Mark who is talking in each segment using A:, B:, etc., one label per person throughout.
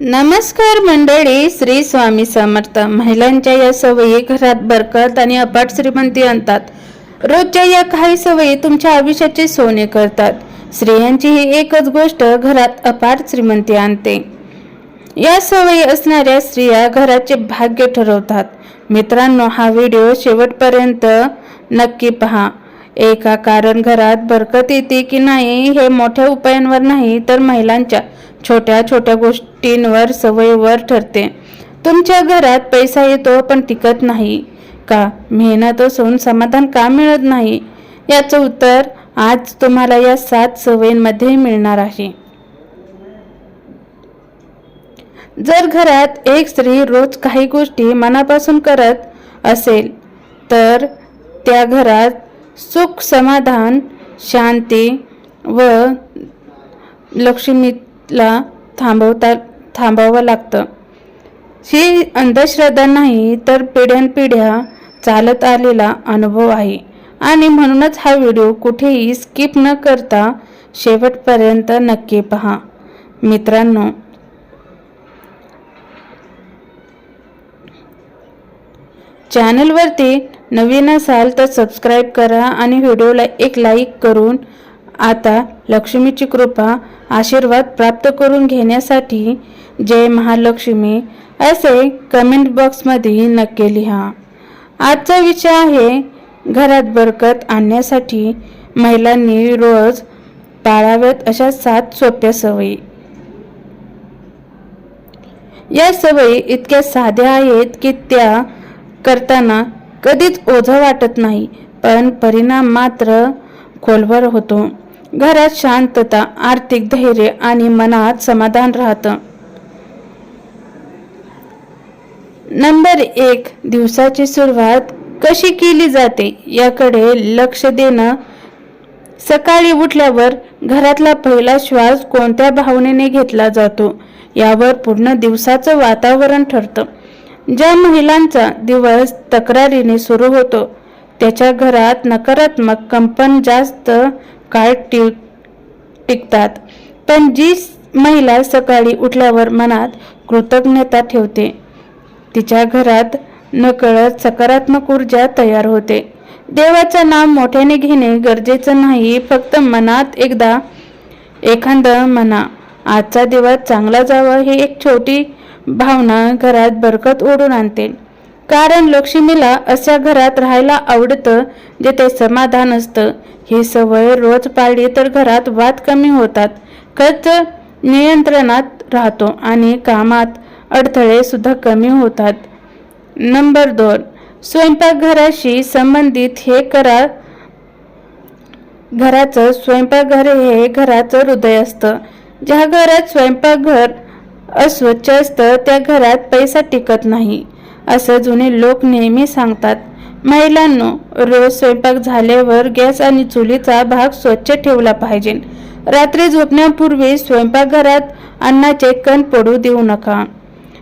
A: नमस्कार मंडळी श्री स्वामी समर्थ. महिलांच्या या सवयी घरात बरकत आणि अपाट श्रीमंती आणतात. रोजच्या या काही सवयी तुमच्या आयुष्याचे सोने करतात. स्त्रियांची ही एकच गोष्ट घरात अपाट श्रीमंती आणते. या सवयी असणाऱ्या स्त्रिया घराचे भाग्य ठरवतात. मित्रांनो हा व्हिडिओ शेवटपर्यंत नक्की पहा. एका कारण घरात बरकत येते की नाही हे मोठ्या उपायांवर नाही तर महिलांच्या. छोट्या छोट्या गोष्टींवर सवयीवर ठरते. तुमच्या घरात पैसा येतो पण टिकत नाही. का? मेहनत असून समाधान का मिळत नाही? याचं उत्तर आज तुम्हाला या सात सवयींमध्ये मिळणार आहे. जर घरात एक स्त्री रोज काही गोष्टी मनापासून करत असेल तर त्या घरात सुख समाधान शांती व लक्ष्मी ला थांबवता थांबावं लागतं. ही अंधश्रद्धा नाही तर पिढ्यानपिढ्या चालत आलेला अनुभव आहे. आणि म्हणूनच हा व्हिडिओ कुठेही स्किप न करता शेवटपर्यंत नक्की पहा. मित्रांनो चॅनलवरती नवीन असाल तर सबस्क्राईब करा आणि व्हिडिओला एक लाईक करून आता लक्ष्मीची कृपा आशीर्वाद प्राप्त करून घेण्यासाठी जय महालक्ष्मी असे कमेंट बॉक्समध्ये नक्की लिहा. आजचा विषय आहे घरात बरकत आणण्यासाठी महिलांनी रोज पाळाव्यात अशा सात सोप्या सवयी. या सवयी इतक्या साध्या आहेत की त्या करताना कधीच ओझं वाटत नाही पण परिणाम मात्र खोलवर होतो. घरात शांतता आर्थिक धैर्य आणि मनात समाधान राहतं. नंबर एक दिवसाची सुरुवात कशी केली जाते याकडे लक्ष देणं. सकाळी उठल्यावर घरातला पहिला श्वास कोणत्या भावनेने घेतला जातो? यावर पूर्ण दिवसाचं वातावरण ठरतं. ज्या महिलांचा दिवस तक्रारीने सुरू होतो त्याच्या घरात नकारात्मक कंपन जास्त काळ टिक टिकतात. पण जी महिला सकाळी उठल्यावर मनात कृतज्ञता ठेवते तिच्या घरात नकळत सकारात्मक ऊर्जा तयार होते. देवाचं नाम मोठ्याने घेणे गरजेचं नाही फक्त मनात एकदा एखादं म्हणा आजचा दिवस चांगला जावा ही एक छोटी भावना घरात बरकत ओढून आणते. कारण लक्ष्मीला अशा घरात राहायला आवडतं जिथे समाधान असतं. ही सवय रोज पाळली तर घरात वाद कमी होतात. खर्च नियंत्रणात राहतो आणि कामात अडथळे सुद्धा कमी होतात. नंबर दोन स्वयंपाकघराशी संबंधित हे करा घराचं स्वयंपाकघर हे घराचं हृदय असतं. ज्या घरात स्वयंपाकघर अस्वच्छ असतं त्या घरात पैसा टिकत नाही. असं जुने लोक नेहमी सांगतात महिलांनो रोज स्वयंपाक झाल्यावर गॅस आणि चुलीचा भाग स्वच्छ ठेवला पाहिजे. रात्री झोपण्यापूर्वी स्वयंपाकघरात अन्नाचे कण पडू देऊ नका.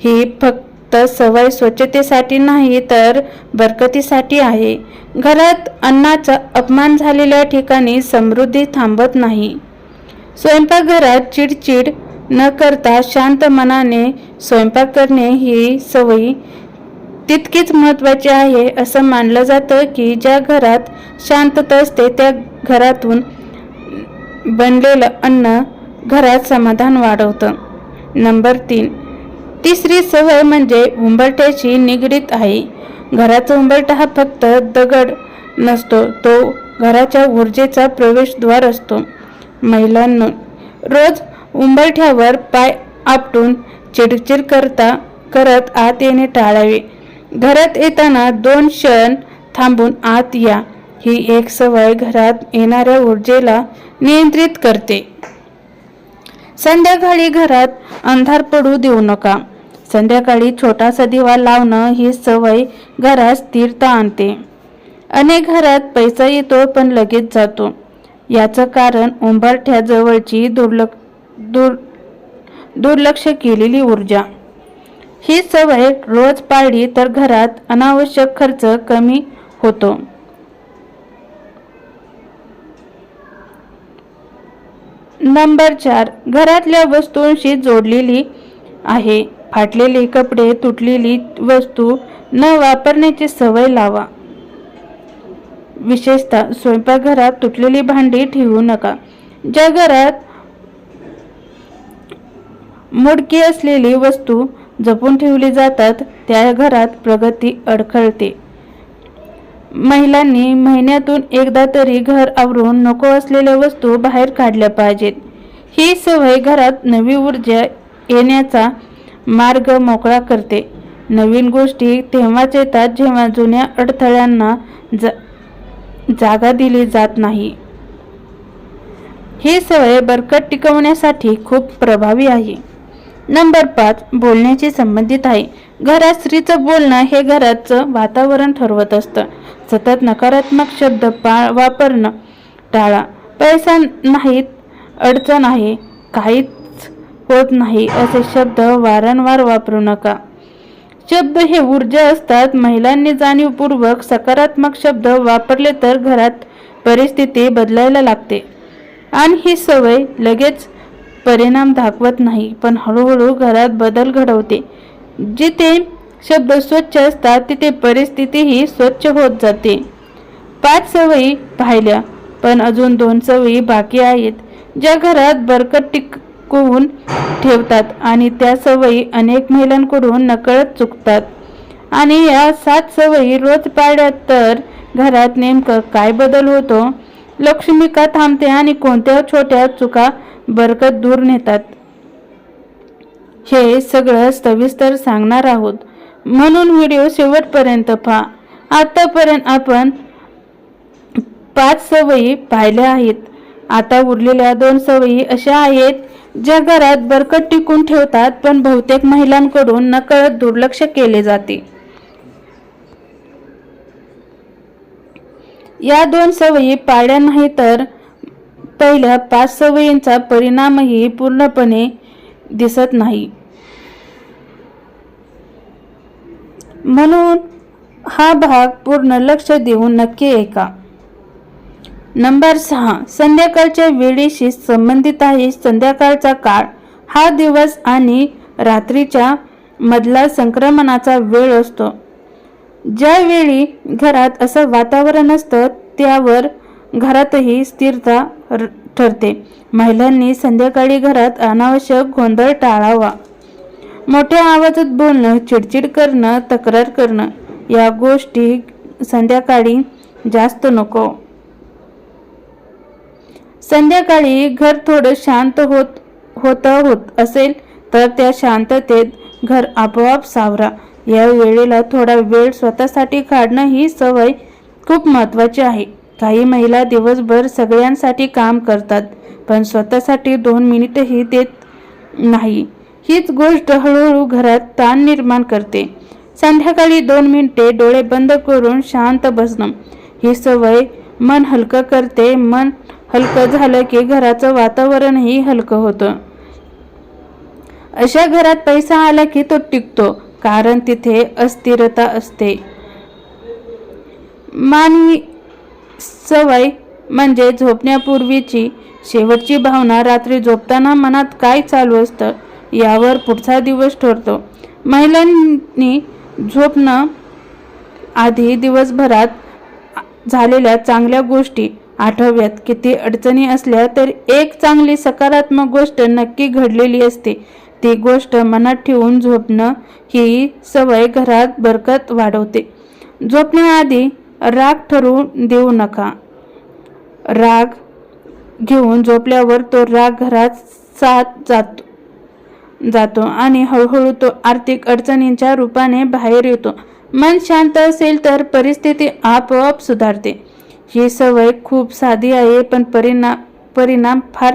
A: ही फक्त सवय स्वच्छतेसाठी नाही तर बरकतीसाठी आहे. घरात अन्नाचा अपमान झालेल्या ठिकाणी समृद्धी थांबत नाही. स्वयंपाकघरात चिडचिड न करता शांत मनाने स्वयंपाक करणे ही सवयी तितकीच महत्त्वाची आहे असं मानलं जातं की ज्या घरात शांतता असते त्या घरातून बनलेलं अन्न घरात समाधान वाढवतं. नंबर तीन. तिसरी सवय म्हणजे उंबरठ्याशी निगडीत आहे घराचा उंबरठा हा फक्त दगड नसतो तो घराच्या ऊर्जेचा प्रवेशद्वार असतो. महिलांनो रोज उंबरठ्यावर पाय आपटून चिडचिड करता करत आत येणे टाळावे. घरात येताना दोन क्षण थांबून आत या. ही एक सवय घरात येणाऱ्या ऊर्जेला नियंत्रित करते. संध्याकाळी घरात अंधार पडू देऊ नका. संध्याकाळी छोटासा दिवा लावणं ही सवय घरात स्थिरता आणते. अनेक घरात पैसा येतो पण लगेच जातो. याचं कारण उंबरठ्याजवळची दुर्लक्ष दुर् दुर्लक्ष केलेली ऊर्जा. ही सवय रोज पाळली तर घरात अनावश्यक खर्च कमी होतो. नंबर चार घरातल्या वस्तूंशी जोडलेली आहे. फाटलेले कपडे तुटलेली वस्तू न वापरण्याची सवय लावा. विशेषतः स्वयंपाकघरात तुटलेली भांडी ठेवू नका. ज्या घरात मुडकी असलेली वस्तू जपून ठेवली जातात त्या घरात प्रगती अडखळते. महिलांनी महिन्यातून एकदा तरी घर आवरून नको असलेल्या वस्तू बाहेर काढल्या पाहिजेत. ही सवय घरात नवी ऊर्जा येण्याचा मार्ग मोकळा करते. नवीन गोष्टी तेव्हाच येतात जेव्हा जुन्या अडथळ्यांना जा जागा दिली जात नाही. ही सवय बरकत टिकवण्यासाठी खूप प्रभावी आहे. नंबर पाच बोलण्याशी संबंधित आहे. घरात स्त्रीचं बोलणं हे घराचं वातावरण ठरवत असतं. सतत नकारात्मक शब्द पा वापरणं टाळा. पैसा नाहीत अडचण आहे. काहीच होत नाही असे शब्द वारंवार वापरू नका. शब्द हे ऊर्जा असतात. महिलांनी जाणीवपूर्वक सकारात्मक शब्द वापरले तर घरात परिस्थिती बदलायला लागते. आणि ही सवय लगेच परिणाम दाखवत नाही पण हळूहळू घरात बदल घडवते. जिथे शब्द स्वच्छ असतात तिथे परिस्थितीही स्वच्छ होत जाते. पाच सवयी पाहिल्या पण अजून दोन सवयी बाकी आहेत ज्या घरात बरकत टिकवून ठेवतात आणि त्या सवयी अनेक महिलांकडून नकळत चुकतात. आणि या सात सवयी रोज पाळल्या तर घरात नेमकं काय बदल होतो? लक्ष्मी का थांबते आणि कोणत्या छोट्या चुका बरकत दूर नेतात. हे सगळं सविस्तर सांगणार आहोत. म्हणून व्हिडिओ शेवटपर्यंत पहा. आतापर्यंत आपण पाच सवयी पाहिल्या आहेत. आता उरलेल्या दोन सवयी अशा आहेत ज्या घरात बरकत टिकून ठेवतात पण बहुतेक महिलांकडून नकळत दुर्लक्ष केले जाते. या दोन सवयी पाळल्या नाही तर पहिल्या पाच सवयींचा परिणामही पूर्णपणे दिसत नाही. म्हणून हा भाग पूर्ण लक्ष देऊन नक्की ऐका. नंबर सहा. संध्याकाळच्या वेळेशी संबंधित आहे. संध्याकाळचा काळ हा दिवस आणि रात्रीच्या मधला संक्रमणाचा वेळ असतो. ज्यावेळी घरात असं वातावरण असतं त्यावर घरातही स्थिरता ठरते. महिलांनी संध्याकाळी घरात अनावश्यक गोंधळ टाळावा. मोठ्या आवाजात बोलणं चिडचिड करणं तक्रार करणं या गोष्टी संध्याकाळी जास्त नको. संध्याकाळी घर थोडं शांत होत होत होत असेल तर त्या शांततेत घर आपोआप सावरा. या वेळेला थोडा वेळ स्वतःसाठी काढणं ही सवय खूप महत्त्वाची आहे. काही महिला दिवसभर सगळ्यांसाठी काम करतात पण स्वतःसाठी दोन मिनिटही देत नाही. हीच गोष्ट हळूहळू घरात ताण निर्माण करते. संध्याकाळी दोन मिनिटे डोळे बंद करून शांत बसणं. ही सवय मन हलकं करते. मन हलकं झालं की घराचं वातावरणही हलकं होतं. अशा घरात पैसा आला की तो टिकतो कारण तिथे अस्थिरता असते. मानवी सवय म्हणजे झोपण्यापूर्वीची शेवटची भावना रात्री झोपताना मनात काय चालू असतं यावर पुढचा दिवस ठरतो. महिलांनी झोपणं आधी दिवसभरात झालेल्या चांगल्या गोष्टी आठव्यात किती अडचणी असल्या तर एक चांगली सकारात्मक गोष्ट नक्की घडलेली असते. ती गोष्ट मनात ठेवून झोपणं ही सवय घरात बरकत वाढवते. झोपण्याआधी राग ठरवून देऊ नका. राग घेऊन झोपल्यावर तो राग घरात साथ जातो जातो आणि हळूहळू तो आर्थिक अडचणींच्या रूपाने बाहेर येतो. मन शांत असेल तर परिस्थिती आपोआप सुधारते. ही सवय खूप साधी आहे पण परिणाम परिणाम फार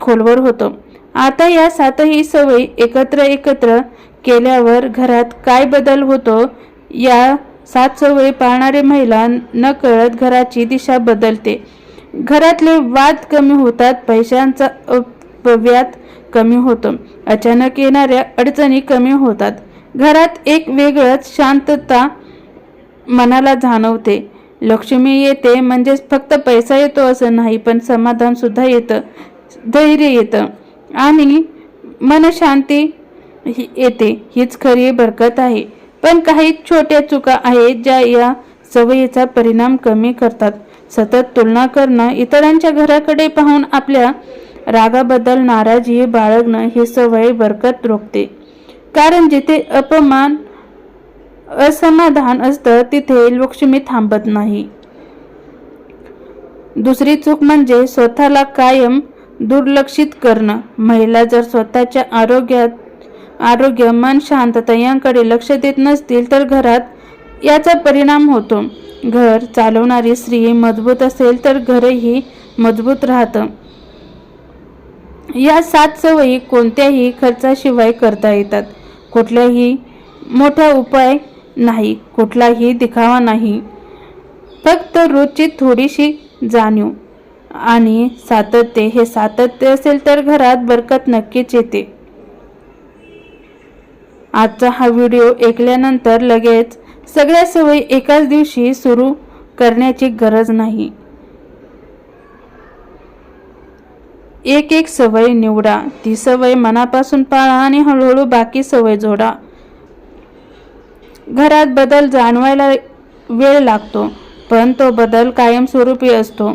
A: खोलवर होतो. आता या सातही सवयी एकत्र एकत्र केल्यावर घरात काय बदल होतो या सात सवयी पाळणारी महिला न कळत घराची दिशा बदलते. घरातले वाद कमी होतात पैशांचा अपव्यात कमी होतो. अचानक येणाऱ्या अडचणी कमी होतात. घरात एक वेगळंच शांतता मनाला जाणवते. लक्ष्मी येते म्हणजेच फक्त पैसा येतो असं नाही पण समाधान सुद्धा येतं धैर्य येतं. आणि मनशांती ही येते हीच खरी बरकत आहे. पण काही छोट्या चुका आहेत ज्या या सवयीचा परिणाम कमी करतात. सतत तुलना करणं इतरांच्या घराकडे पाहून आपल्या रागाबद्दल नाराजी बाळगणं ही सवय बरकत रोखते. कारण जिथे अपमान असमाधान असतं तिथे लक्ष्मी थांबत नाही. दुसरी चूक म्हणजे स्वतःला कायम दुर्लक्षित करणं. महिला जर स्वतःच्या आरोग्यात आरोग्य मन शांतता यांकडे लक्ष देत नसतील तर घरात याचा परिणाम होतो. घर चालवणारी स्त्री मजबूत असेल तर घरही मजबूत राहतं. या सात सवयी कोणत्याही खर्चाशिवाय करता येतात. कुठल्याही मोठा उपाय नाही कुठलाही दिखावा नाही. फक्त रोजची थोडीशी जाणीव आणि सातत्य. हे सातत्य असेल तर घरात बरकत नक्कीच येते. आजचा हा व्हिडिओ ऐकल्यानंतर लगेच सगळ्या सवयी एकाच दिवशी सुरू करण्याची गरज नाही. एक एक सवय निवडा. ती सवय मनापासून पाळा आणि हळूहळू बाकी सवय जोडा. घरात बदल जाणवायला वेळ लागतो पण तो बदल कायमस्वरूपी असतो.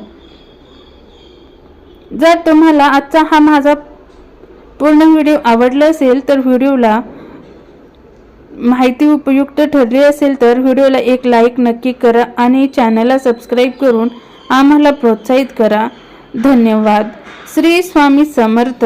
A: जर तुम्हाला आजचा हा माझा पूर्ण व्हिडिओ आवडला असेल तर व्हिडिओला माहिती उपयुक्त ठरली असेल तर व्हिडिओला एक लाईक नक्की करा आणि चॅनलला सबस्क्राईब करून आम्हाला प्रोत्साहित करा. धन्यवाद. श्री स्वामी समर्थ.